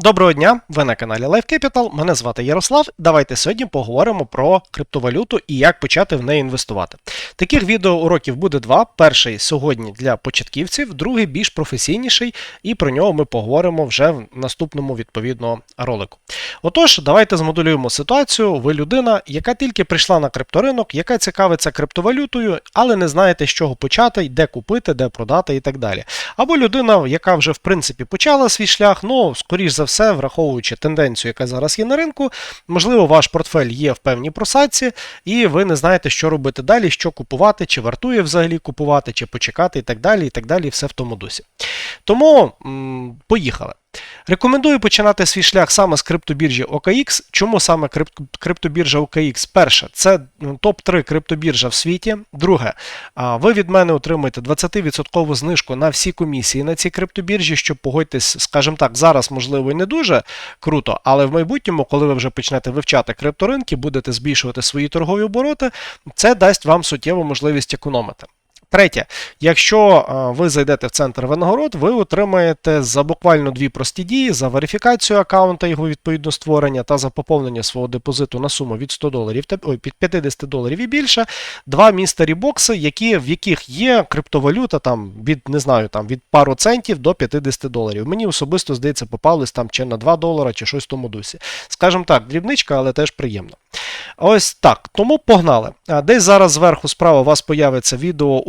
Доброго дня, ви на каналі Life Capital, мене звати Ярослав. Давайте сьогодні поговоримо про криптовалюту і як почати в неї інвестувати. Таких відеоуроків буде два. Перший сьогодні для початківців, другий більш професійніший, і про нього ми поговоримо вже в наступному відповідно ролику. Отож, давайте змоделюємо ситуацію. Ви людина, яка тільки прийшла на крипторинок, яка цікавиться криптовалютою, але не знаєте, з чого почати, де купити, де продати і так далі. Або людина, яка вже в принципі почала свій шлях, ну, скоріш за все, враховуючи тенденцію, яка зараз є на ринку, можливо, ваш портфель є в певній просадці, і ви не знаєте, що робити далі, що купувати, чи вартує взагалі купувати, чи почекати, і так далі, і так далі, все в тому дусі. Тому м, поїхали. Рекомендую починати свій шлях саме з криптобіржі OKX. Чому саме крип- криптобіржа OKX? Перше, це топ-3 криптобіржа в світі. Друге, ви від мене отримаєте 20% знижку на всі комісії на цій криптобіржі, що погодьтесь, скажімо так, зараз можливо і не дуже круто, але в майбутньому, коли ви вже почнете вивчати крипторинки, будете збільшувати свої торгові обороти, це дасть вам суттєву можливість економити. Третє, якщо ви зайдете в центр винагород, ви отримаєте за буквально дві прості дії за верифікацію аккаунта, його відповідно створення та за поповнення свого депозиту на суму від 100 доларів ой, під 50 доларів і більше. Два містері бокси, які, в яких є криптовалюта там від не знаю, там від пару центів до 50 доларів. Мені особисто здається, попались там чи на 2 долара, чи щось в тому дусі. Скажімо так, дрібничка, але теж приємно. Ось так. Тому погнали. Десь зараз зверху справа у вас появиться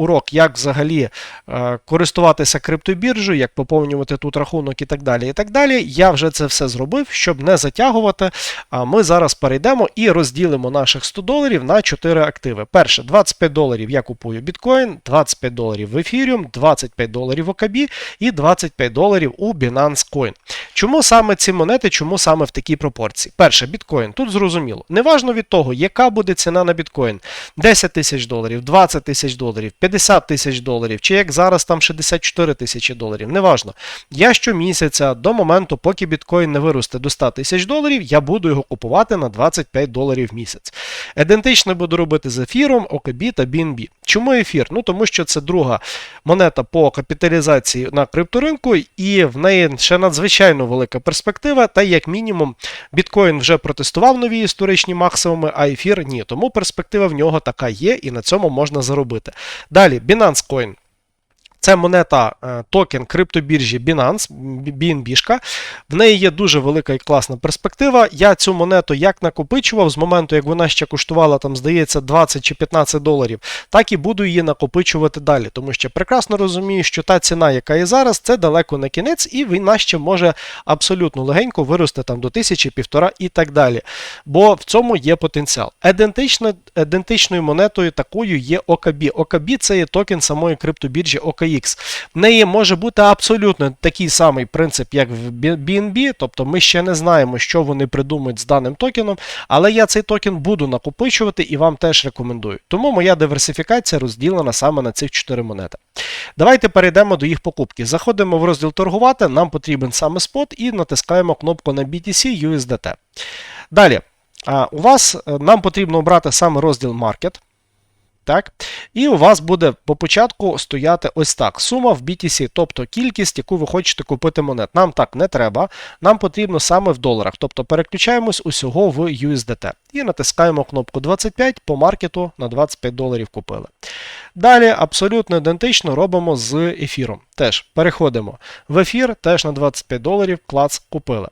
відеоурок, як взагалі е, користуватися криптобіржею, як поповнювати тут рахунок і так далі. і так далі. Я вже це все зробив, щоб не затягувати. А ми зараз перейдемо і розділимо наших 100 доларів на 4 активи. Перше, 25 доларів я купую біткоін, 25 доларів в Ethereum, 25 доларів в OKB і 25 доларів у Binance Coin. Чому саме ці монети, чому саме в такій пропорції? Перше, біткоін. Тут зрозуміло. Неважно від того, яка буде ціна на біткоін: 10 тисяч доларів, 20 тисяч доларів, 50 тисяч доларів, чи як зараз там 64 тисячі доларів. Неважно. Я щомісяця до моменту, поки біткоін не виросте до 100 тисяч доларів, я буду його купувати на 25 доларів в місяць. Ідентично буду робити з ефіром, OKB та BNB. Чому ефір? Ну тому що це друга монета по капіталізації на крипторинку, і в неї ще надзвичайно велика перспектива. Та як мінімум, біткоін вже протестував нові історичні максимуми, а ефір ні. Тому перспектива в нього така є, і на цьому можна заробити. Далі, Binance Coin. Це монета е, токен криптобіржі Binance, BNB. В неї є дуже велика і класна перспектива. Я цю монету як накопичував з моменту, як вона ще коштувала, там, здається, 20 чи 15 доларів, так і буду її накопичувати далі. Тому що прекрасно розумію, що та ціна, яка є зараз, це далеко не кінець, і вона ще може абсолютно легенько вирости там до тисячі, півтора і так далі. Бо в цьому є потенціал. Ідентично, ідентичною монетою такою є OKB. OKB це є токен самої криптобіржі OKX. В неї може бути абсолютно такий самий принцип, як в BNB, тобто ми ще не знаємо, що вони придумають з даним токеном, але я цей токен буду накопичувати і вам теж рекомендую. Тому моя диверсифікація розділена саме на цих 4 монети. Давайте перейдемо до їх покупки. Заходимо в розділ торгувати, нам потрібен саме спот і натискаємо кнопку на BTC USDT. Далі, у вас нам потрібно обрати саме розділ Market. Так? І у вас буде по початку стояти ось так: сума в BTC, тобто кількість, яку ви хочете купити монет. Нам так не треба, нам потрібно саме в доларах. Тобто переключаємось усього в USDT. І натискаємо кнопку 25 по маркету на 25 доларів купили. Далі абсолютно ідентично робимо з ефіром. Теж переходимо в ефір, теж на 25 доларів клац купили.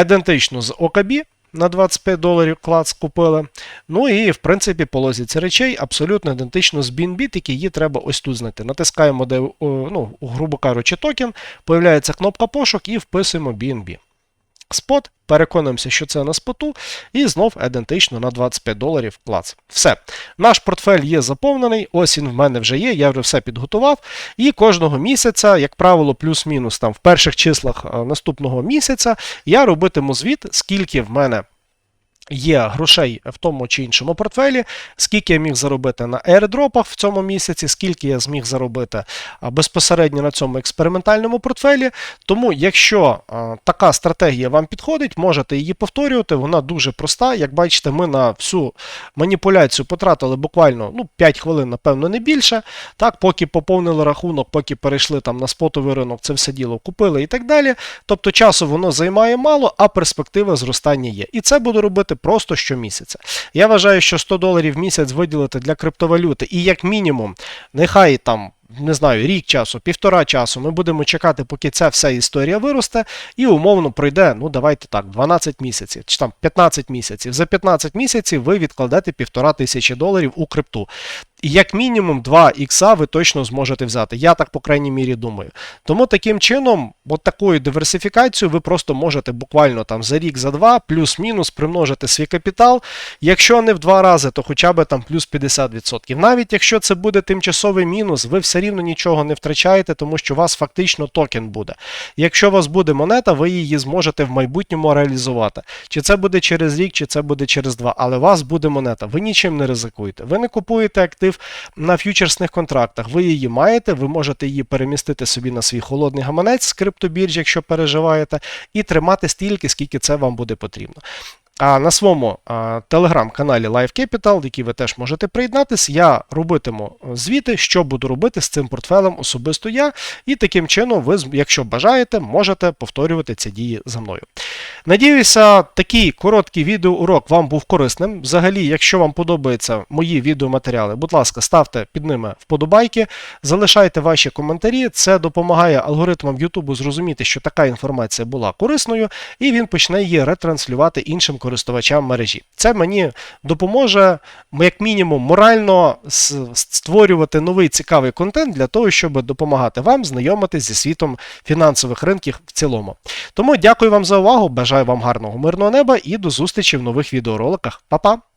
Ідентично з OKB на 25 доларів клац купили. Ну і, в принципі, по лозіці речей абсолютно ідентично з BNB, тільки її треба ось тут знайти. Натискаємо, де, ну, грубо кажучи, токен, появляється кнопка пошук і вписуємо BNB. Спот, переконуємося, що це на споту, і знов ідентично на 25 доларів клац. Все. Наш портфель є заповнений, ось він в мене вже є, я вже все підготував. І кожного місяця, як правило, плюс-мінус там в перших числах наступного місяця, я робитиму звіт, скільки в мене Є грошей в тому чи іншому портфелі, скільки я міг заробити на airdropах в цьому місяці, скільки я зміг заробити безпосередньо на цьому експериментальному портфелі. Тому, якщо така стратегія вам підходить, можете її повторювати. Вона дуже проста. Як бачите, ми на всю маніпуляцію потратили буквально ну, 5 хвилин, напевно, не більше. Так, поки поповнили рахунок, поки перейшли там на спотовий ринок, це все діло купили і так далі. Тобто часу воно займає мало, а перспектива зростання є. І це буду робити просто щомісяця. Я вважаю, що 100 доларів в місяць виділити для криптовалюти, і як мінімум, нехай там. Не знаю, рік часу, півтора часу. Ми будемо чекати, поки ця вся історія виросте, і умовно пройде, ну давайте так, 12 місяців чи там 15 місяців. За 15 місяців ви відкладете півтора тисячі доларів у крипту. І як мінімум 2 ікса ви точно зможете взяти. Я так, по крайній мірі, думаю. Тому таким чином, от такою диверсифікацією, ви просто можете буквально там за рік, за два, плюс-мінус примножити свій капітал. Якщо не в два рази, то хоча б там плюс 50%. Навіть якщо це буде тимчасовий мінус, ви все рівно нічого не втрачаєте, тому що у вас фактично токен буде. Якщо у вас буде монета, ви її зможете в майбутньому реалізувати. Чи це буде через рік, чи це буде через два. Але у вас буде монета. Ви нічим не ризикуєте. Ви не купуєте актив на ф'ючерсних контрактах. Ви її маєте, ви можете її перемістити собі на свій холодний гаманець з криптобірж, якщо переживаєте, і тримати стільки, скільки це вам буде потрібно. А на своєму телеграм-каналі Live Capital, в який ви теж можете приєднатись, я робитиму звіти, що буду робити з цим портфелем особисто я. І таким чином, ви, якщо бажаєте, можете повторювати ці дії за мною. Надіюся, такий короткий відеоурок вам був корисним. Взагалі, якщо вам подобаються мої відеоматеріали, будь ласка, ставте під ними вподобайки, залишайте ваші коментарі. Це допомагає алгоритмам YouTube зрозуміти, що така інформація була корисною, і він почне її ретранслювати іншим користувачам мережі. Це мені допоможе, як мінімум, морально створювати новий цікавий контент для того, щоб допомагати вам знайомитись зі світом фінансових ринків в цілому. Тому дякую вам за увагу. Бажаю вам гарного мирного неба і до зустрічі в нових відеороликах. Па-па!